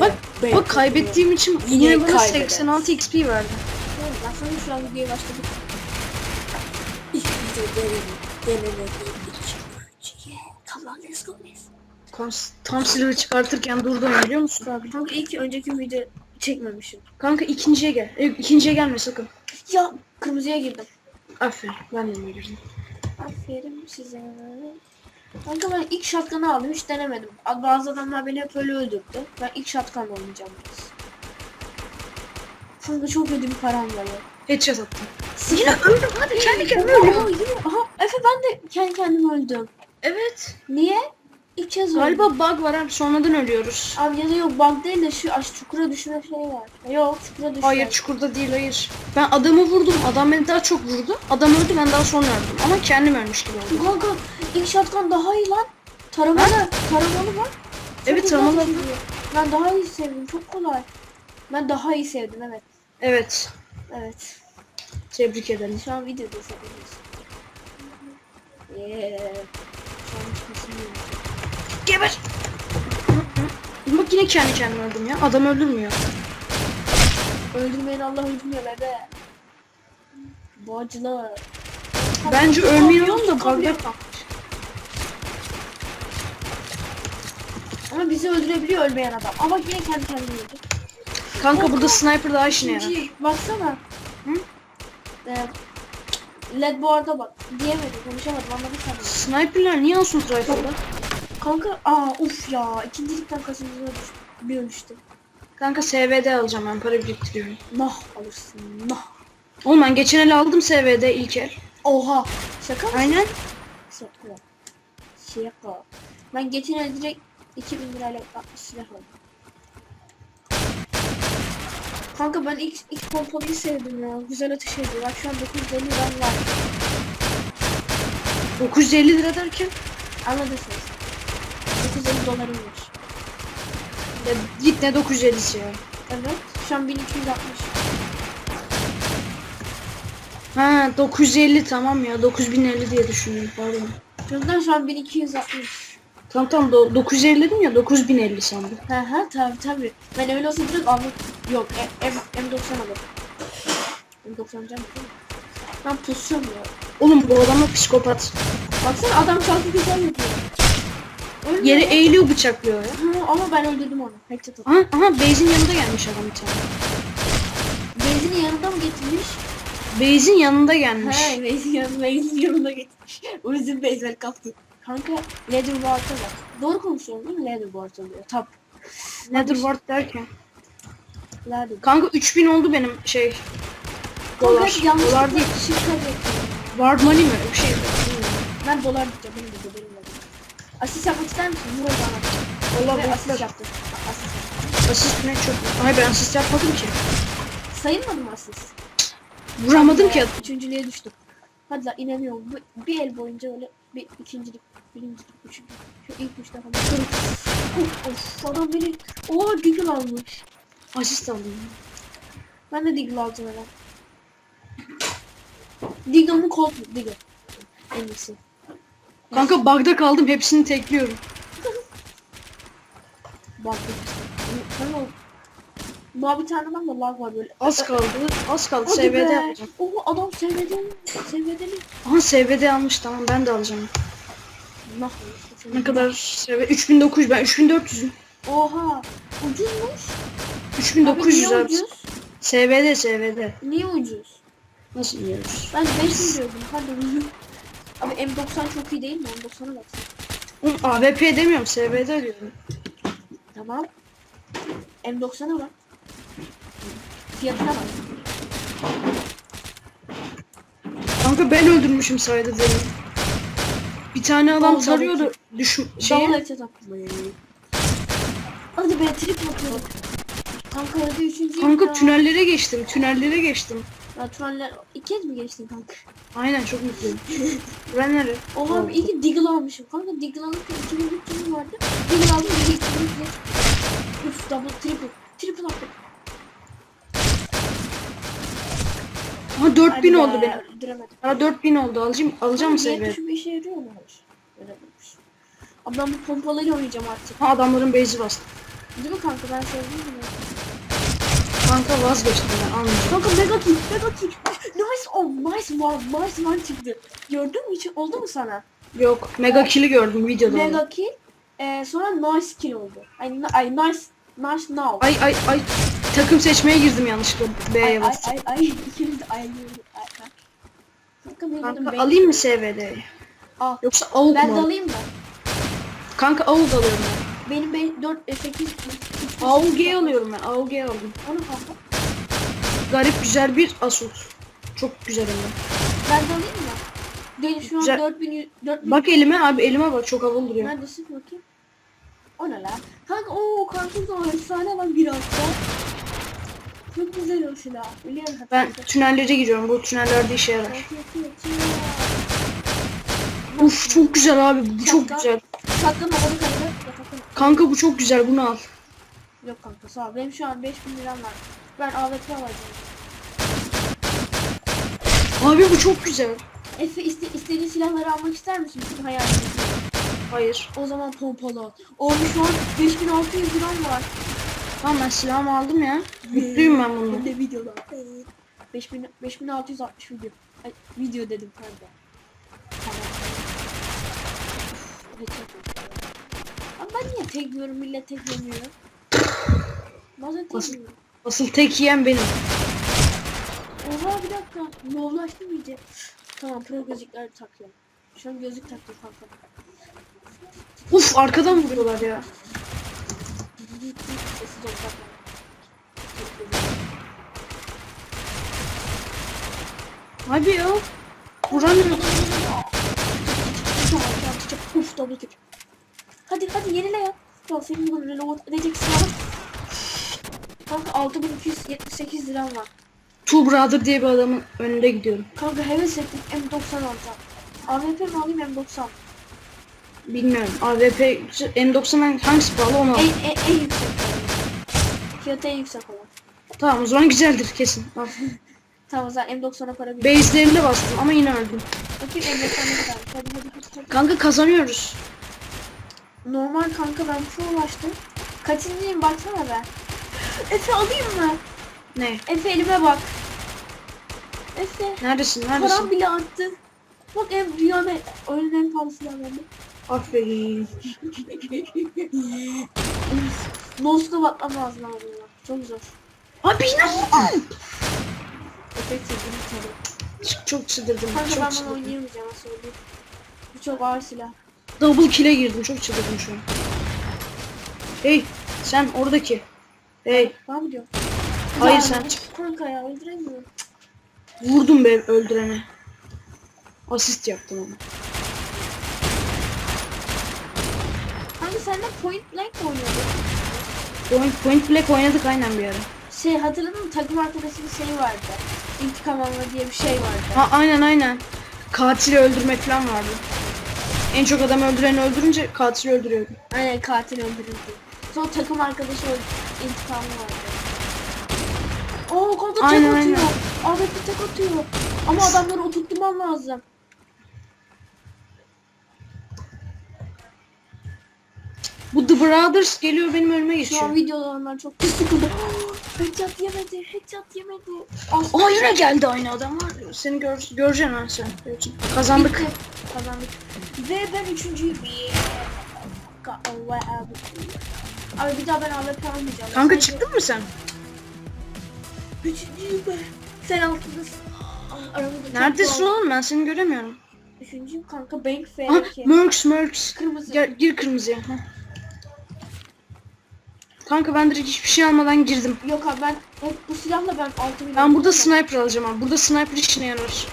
Bak, bak kaybettiğim için Yine bana kaybeder. 86 XP verdi. Tamam, ben sana şu an videoya başladık. İlk video let's go let's. Tam silahı çıkartırken durdum biliyor musun abi? Kanka ilk önceki video çekmemişim. Kanka ikinciye gel. E, ikinciye gelme sakın. Ya kırmızıya girdim. Aferin. Ben de girdim. Aferin size. Kanka ben ilk şatkanı aldım hiç denemedim. Bazı adamlar beni hep öyle öldürdü. Ben ilk şatkanla oynayacağım biraz. Kanka çok kötü bir param var ya. Headshot attım. Yine öldüm hadi kendi kendime yine- Aha Efe ben de kendi kendime öldüm. Evet. Niye? İlk kez öldüm. Galiba bug var abi sonradan ölüyoruz. Abi ya da yok bug değil de şu aş çukura düşme şeyi var. Yok çukura düşme. Hayır çukurda değil hayır. Ben adamı vurdum. Adam beni daha çok vurdu. Adam öldü ben daha sonra öldüm. Ama kendim ölmüş gibi oldum. Kanka ilk shotgun daha iyi lan. Taramalı. Taramalı var. Evet, taramalı. Ben daha iyi sevdim. Çok kolay. Ben daha iyi sevdim evet. Evet. Evet. Tebrik ederim. Şu an videoda seviyoruz. Yeah. Şu an hiç kesin Geber. Bak yine kendi kendime öldüm ya. Adam öldürmüyor. Öldürmeyen Allah öldürmüyor bebe. Bacılar. Bence ölmeyelim da Kabul bug'da Ama bizi öldürebiliyor ölmeyen adam. Ama yine kendi kendine öldü. Kanka burada sniper daha işine yarar. İkinci, baksana. Hı? Ee, LED board'a bak. Diyemedim, konuşamadım anladın sen. beni. Sniper'lar niye assault rifle'da? Kanka, aa uf ya. İkincilikten kaçıncıya düştüm. Bir ölmüştüm. Kanka SVD alacağım ben para biriktiriyorum. Nah alırsın, nah. Oğlum ben geçen el aldım SVD ilk el. Oha. Şaka mı? Aynen. Şaka. Şaka. Ben geçen ay direkt 2000 lirayla silah aldım. Kanka ben ilk, ilk pompalıyı sevdim ya. Güzel ateş ediyor. Bak şu an 950 liram var. 950 lira derken Anladınız. 950 dolarım var. ya git ne 950'si ya. Evet. Şu an 1260. Ha 950 tamam ya 9050 diye düşündüm pardon. Yüzden şu an 1260. Tamam tamam do- 950 dedim ya 9050 sandım. He he tabi tabi. Ben öyle olsa direkt almak. Yok M, M, M90 alırım. M90 can değil mi? Ben pusuyorum ya. Oğlum bu adam da psikopat. Baksana adam şarkı güzel yapıyor. Ölmüyor Yere ya. eğiliyor bıçaklıyor ya. Hı, ama ben öldürdüm onu. Headshot. Aha, aha Beyz'in yanında gelmiş adam bir tane. Benzini yanında mı getirmiş? Beyz'in yanında gelmiş. He, benzin yanında, benzin yanında getirmiş. O yüzden benzin kaptı. Kanka Leatherboard'a bak. Doğru konuşuyorum değil mi? Leatherboard oluyor. Tap. Netherward derken. Leatherboard. Kanka 3000 oldu benim şey. Dolar. Dolar değil. şifre. Ward money mi? Bir şey. Ben dolar diyeceğim. Benim de benim de. Asist yapmak ister misin? Vur o zaman. Allah Ve asist yaptım. Asist. Asist ne çok. Hayır ben asist yapmadım ki. Sayılmadı mı asist? Vuramadım ki. Üçüncülüğe düştüm. Hadi lan inanıyorum. Bu, bir el boyunca öyle bir ikincilik, birincilik, üçüncülük. Şu ilk falan. Kırık. Of of adam beni oha Deagle almış. Asist aldım. Ben de Deagle alacağım hemen. Deagle mı Colt mu? Deagle. En iyisi. Kanka bug'da kaldım hepsini tekliyorum. Bak Kanka Mavi tane adam da lag var böyle. Az kaldı. Az kaldı. Hadi SVD be. yapacağım. Oha adam SVD'li. SVD'li. Aha SVD almış tamam ben de alacağım. Nah. Ne kadar SV? 3900 ben 3400'üm. Oha. Ucuzmuş. 3900 niye abi. ucuz? SVD SVD. Niye ucuz? Nasıl yiyoruz? Ben 5 mi diyordum? Hadi ucuz. Abi M90 çok iyi değil mi? M90'a baksana. Oğlum AWP demiyorum SVD diyorum. Tamam. M90'a bak. Fiyatına bak. Kanka ben öldürmüşüm saydı dedim. Bir tane adam Oldu, tarıyordu. Düşün Double şey. headshot attım. Hadi be trip atıyorduk. Kanka hadi üçüncü Kanka tünellere geçtim. Tünellere geçtim. Ya tüneller iki kez mi geçtin kanka? Aynen çok mutluyum. Nere? Oha abi iyi ki Deagle almışım. Kanka Deagle alırken 2300 vardı. Deagle aldım bir geçtim. Üf double triple. Triple attım. Aha 4000 Hadi oldu be, benim. öldüremedim. Aa 4000 oldu. Alacağım alacağım Kanka, SVD. tuşu bir işe yarıyor mu? Abi ben bu pompalıyla oynayacağım artık. Ha adamların base'i bastı. Değil mi kanka ben sevdim bunu. Kanka vazgeçtim ben almayacağım. Kanka mega kick mega kick. Nice oh nice one nice one çıktı. Gördün mü hiç oldu mu sana? Yok mega kill'i gördüm videoda. Mega kill. Ee, sonra nice kill oldu. Ay, ay nice nice now. Ay ay ay takım seçmeye girdim yanlışlıkla B'ye ay bastım. ay, ay. ikimiz de ayrılıyoruz. Ay. Kanka ne Kanka ben? alayım mı SVD'yi? Al. Yoksa avuk Ben de mu? alayım mı? Kanka avuk alıyorum ben. Benim be 4 e, 8 AUG alıyorum ben. AUG aldım. Onu kanka. Garip güzel bir Asus. Çok güzel de. Ben de alayım mı? Benim şu an Güzel. 4000 4000 Bak elime abi elime bak çok havalı duruyor. Neredesin bakayım? O ne lan? Kanka o karşımda efsane var bir hafta. Çok güzel o silah. Biliyorum hatta. Ben tünellere giriyorum. Bu tünellerde işe yarar. Uf çok güzel abi. Bu çok güzel. Havalı kalede yatakın. Kanka bu çok güzel. Bunu al. Yok kanka sağ ol. Benim şu an 5000 liram var. Ben AWP alacağım. Abi bu çok güzel. Efe iste, istediğin silahları almak ister misin? Bizim hayalimiz. Hayır. O zaman pompalı al. Oğlum şu an 5600 liram var. Tamam ben silahımı aldım ya. Mutluyum ben bununla. Hem de videoda. 5000 5660 video. Ay, video dedim pardon. Tamam. Ama ben niye tek yiyorum millet tek yemiyor? Bazen tek Nasıl? yiyorum. Asıl tek yiyen benim. Oha bir dakika. Lovlaştım iyice. Tamam pro gözlükleri takıyorum. Şu an gözlük taktım kanka. Uf arkadan vuruyorlar ya. Sessiz ol takma. Abi ya. Vuramıyorum. Uf double kick. Hadi hadi yenile ya. Ya senin bu reload edecek silahın. Kanka 6278 liram var. Two Brother diye bir adamın önünde gidiyorum. Kanka heves ettim M90 alacağım. AWP mi alayım M90? Bilmiyorum. AWP M90'dan hangisi pahalı onu al. En, en, en yüksek olan. Fiyatı en yüksek olan. Tamam o zaman güzeldir kesin. Al. Tamam o zaman M90'a para bir. Base'lerinde bastım ama yine öldüm. Bakayım M90 ne kadar. Hadi hadi hadi. hadi. Kanka kazanıyoruz. Normal kanka ben şu ulaştım. Kaçıncıyım baksana be. Efe alayım mı? Ne? Efe elime bak. Efe. Neredesin? Param Neredesin? bile arttı. Bak en dünyada oyunun en pahalı silahı bende. Aferin. Noskop atmam lazım. Çok zor. Abi yine vurdum. Efe çizdim tabii. Çok, çok çıldırdım. Kanka çok ben bunu oynayamayacağım söyleyeyim. Bu çok ağır silah. Double kill'e girdim. Çok çıldırdım şu an. Hey sen oradaki. Hey Var mı diyor? Hayır, Ya, sen çık. Kanka ya öldüremiyorum. vurdum be öldürene. Asist yaptım ama. Hani senden point blank oynuyordun? Point, point Black oynadık aynen bir ara. Şey hatırladın mı takım arkadaşının şeyi vardı. İntikam alma diye bir şey vardı. Ha aynen aynen. Katili öldürmek falan vardı. En çok adam öldüreni öldürünce katili öldürüyordu. Aynen katil öldürüldü. Sonra takım arkadaşı öldü. İntikamı vardı. Oo kanka tek Aynen, atıyor. aynen. Ahmet bir tek atıyor. Ama adamları oturtmam lazım. Brothers geliyor benim önüme Şu geçiyor. an videoda onlar çok pis sıkıldı. headshot yemedi, headshot yemedi. Aa yine geldi aynı adam var. Seni gör, göreceksin ha sen. Göreceksin. Kazandık. Bitti. Kazandık. Ve ben üçüncüyüm. Ka- Allah abi. Bir daha ben AWP almayacağım. Kanka Sadece çıktın mı sen? Üçüncüyüm ben. Sen altıdasın. Ah, Aramızda çok Neredesin var. oğlum ben seni göremiyorum. Üçüncüyüm kanka Bank Aha F2. Merks Merks. Kırmızı. Gel, gir kırmızıya. Heh. Kanka ben direkt hiçbir şey almadan girdim. Yok abi ben hep bu silahla ben 6 milyon. Ben burada sniper alacağım abi. Burada sniper işine yarar.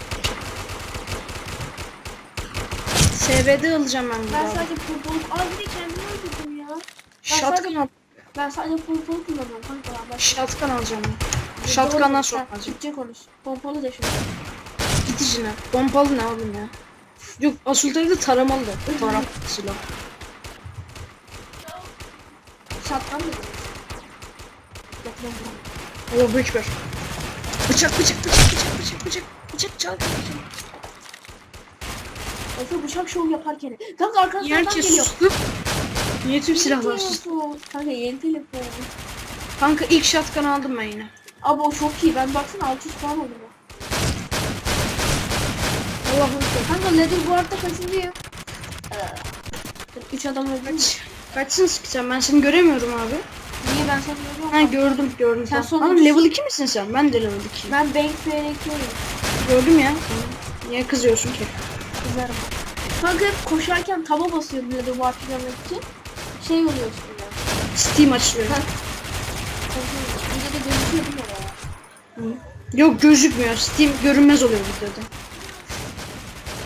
SVD alacağım ben Ben burada. sadece pompalı... Aa yine kendimi öldürdüm ya. Shotgun sadece- al. Ben sadece pompalı kullanıyorum kanka. Ben. Shotgun alacağım ben. Shotgun'dan sonra alacağım. Türkçe konuş. Pompalı da şunu. Git işine. Pompalı ne oğlum ya? Yok Asulta'yı da taramalı da. Taram silah. Şatkan mı? Yok ben bunu. Allah bekber. Bıçak bıçak bıçak bıçak bıçak bıçak. Bıçak çal. Efe bıçak şov yaparken. Kanka arkanızdan Yerçe geliyor. sustum. Niye tüm silahlar sus? Telefon. Kanka yeni telefon. Kanka ilk shotgun aldım ben yine. Abi o çok iyi. Ben baksana 600 falan oldu bu. Allah'ım. Kanka Leather bu arada kaçıncıyım? Ee, 3 adam öldü. Kaç? Kaçsın sıkacağım ben seni göremiyorum abi. Niye ben sana görüyorum? Ha gördüm gördüm. Sen sonuncusun. Oğlum level 2 misin sen? Ben de level 2'yim. Ben Bank F'ye Gördüm ya. Niye kızıyorsun ki? Kızarım. Kanka hep koşarken taba basıyorum Leather Warp yapmak için. Şey oluyorsun ya. Steam açılıyor. Ha. Bir de gözüküyor değil mi oraya? Yok gözükmüyor. Steam görünmez oluyor videoda.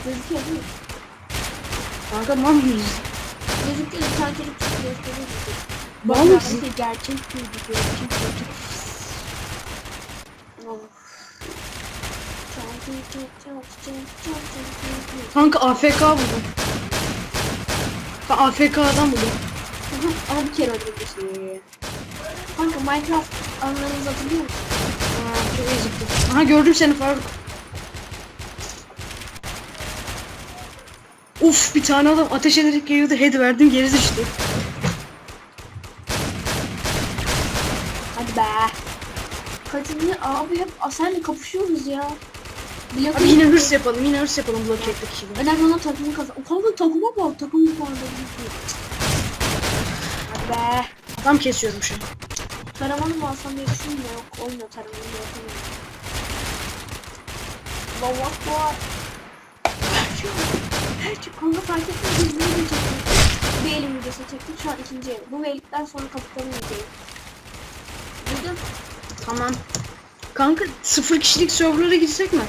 Gözüküyor değil mi? Kanka mal mıyız? Gözüküyor. Bir tane çocuk çıkıyor. gösteriyor. Mal Bak, mısın? Gerçek video. Gerçek çal. Kanka AFK buldum. Ha, AFK'dan buldum. Ama bir kere öldürmüşsün. Kanka Minecraft anlarınızı hatırlıyor musun? Aa, çok zıpladı. Aha gördüm seni Faruk. Uf bir tane adam ateş ederek geliyordu. Head verdim geri düştü. Hadi be. Kaçıncı abi hep senle kapışıyoruz ya. Blok Abi yine hırs yapalım. Yine hırs yapalım blok ettik gibi. Önemli olan takımı kazan. O kanka takıma bak. Takım bu arada. Hadi be. Adam kesiyorum şu an. Taramanı mı alsam diye düşündüm yok. Olmuyor taramanı da yapamıyorum. Lavak var. Şey kanka fark etmez. Biz bunu çektik. Bir elim videosu çektik. Şu an ikinci el. Bu elikten sonra kapıtanı izleyin. Duydun? Tamam. Kanka sıfır kişilik serverlara gitsek mi?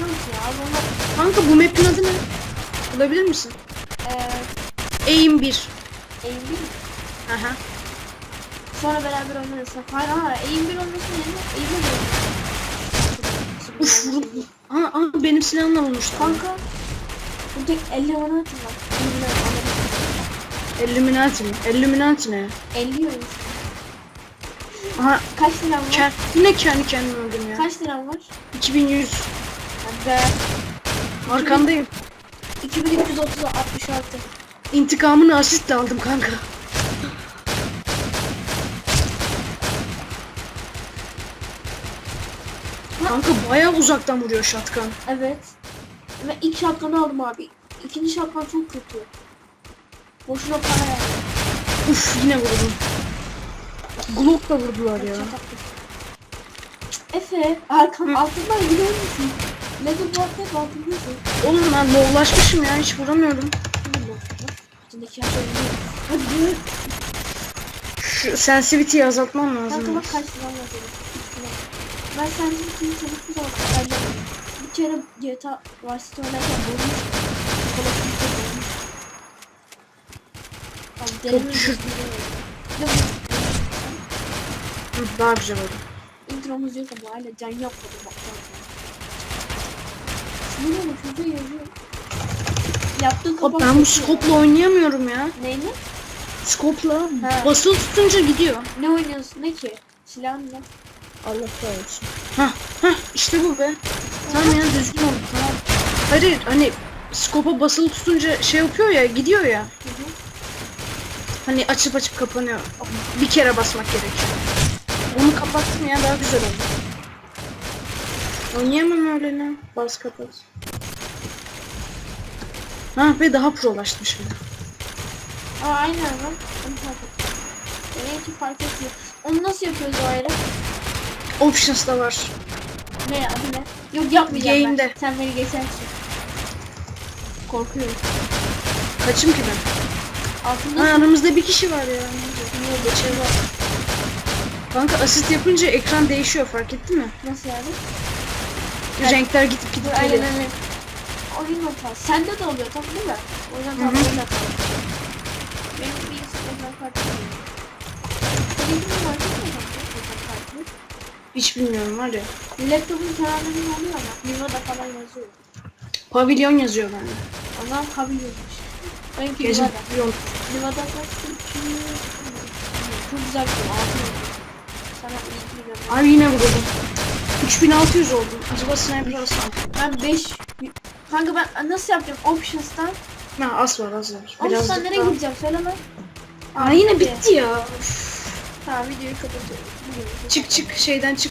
Nasıl ya? Onlar Kanka bu map'in adı ne? Bulabilir misin? eee Aim 1. eğim bir mi? Aha. Sonra beraber oynarız. Hayır hayır. Eğim bir olmasın yerine eğim bir oynarız. Uf. Aha, aha benim silahımla vurmuşlar. Kanka. Bu tek elle bana atın bak. Illuminati mi? Illuminati ne? 50 euro. Aha Kaç liram var? ker, yine kendi kendime öldüm ya. Kaç liram var? 2100. Hadi. Arkandayım. 2330 66. İntikamını asistle aldım kanka. Kanka bayağı uzaktan vuruyor shotgun. Evet. Ve ilk şapkanı aldım abi. İkinci şapkan çok kötü. Boşuna para yani. Uf yine vurdum. Glock'la vurdular ya. Efe, arkam altından gidiyor musun? Lego Block hep altındasın. Oğlum ben lowlaşmışım ya hiç vuramıyorum. İçindeki her şey. Hadi. Şu sensitivity'yi azaltmam lazım. Kanka bak kaç var benim. Ben sence bütün çalıştığı zaman ayarlamadım. Kere GTA Vice City oynarken bulmuş. Kolektifte bulmuş. Abi deneme Hı, daha güzel oldu. intromuz yok ama hala can yapmadım bak. Bu ne bu çocuğu yazıyor. Yaptığı Abi kapak ben bu scope'la oynayamıyorum ya. Neyini? Scope'la Ha. basılı tutunca gidiyor. Ne oynuyorsun ne ki? Silahın ne? Allah kahretsin. Hah hah işte bu be. Tamam ya düzgün oldu tamam. Hayır hani scope'a basılı tutunca şey yapıyor ya gidiyor ya. Hani açıp açıp kapanıyor. Bir kere basmak gerekiyor. Onu kapattım ya daha güzel oldu. Oynayamam öyle ne? Bas kapat. Ha ve daha prolaştım şimdi. Aa aynen lan. Onu fark ettim. Fark etmiyor. Onu nasıl yapıyoruz o ayrı? Options'da var. Ne adı ne? Yok yapmayacağım Game'de. ben. Sen beni geçersin. Korkuyorum. Kaçım ki ben? Altında Ha, aramızda bir kişi var ya. Niye geçer var. Kanka asist yapınca ekran değişiyor fark ettin mi? nasıl yani? Renkler gidip gidip Aynen geliyor. öyle. Oyun hatası. Sende de oluyor tabii değil mi? O yüzden tam hı. oyun hatası. Benim bir sıkıntı farklı oluyor. Senin gibi var değil mi? Ekran kartı? Hiç bilmiyorum var ya. Laptopun kenarlarında oluyor ama. Viva'da falan yazıyor. Pavilyon yazıyor bende. Ondan yazmış. Benimki Gezin Viva'da. yol. Livada kaç Çok güzel bir şey. Altın. Sana iyi biliyorum. Abi yine vurdum. 3600 oldu. Acaba sniper alsam? Ben 5 Kanka ben nasıl yapacağım? Options'tan. Ha az var az var. Options'tan nereye gideceğim? Söyle lan. Aa yine bitti ya. Üf. Tamam videoyu kapatıyorum. Çık çık şeyden çık.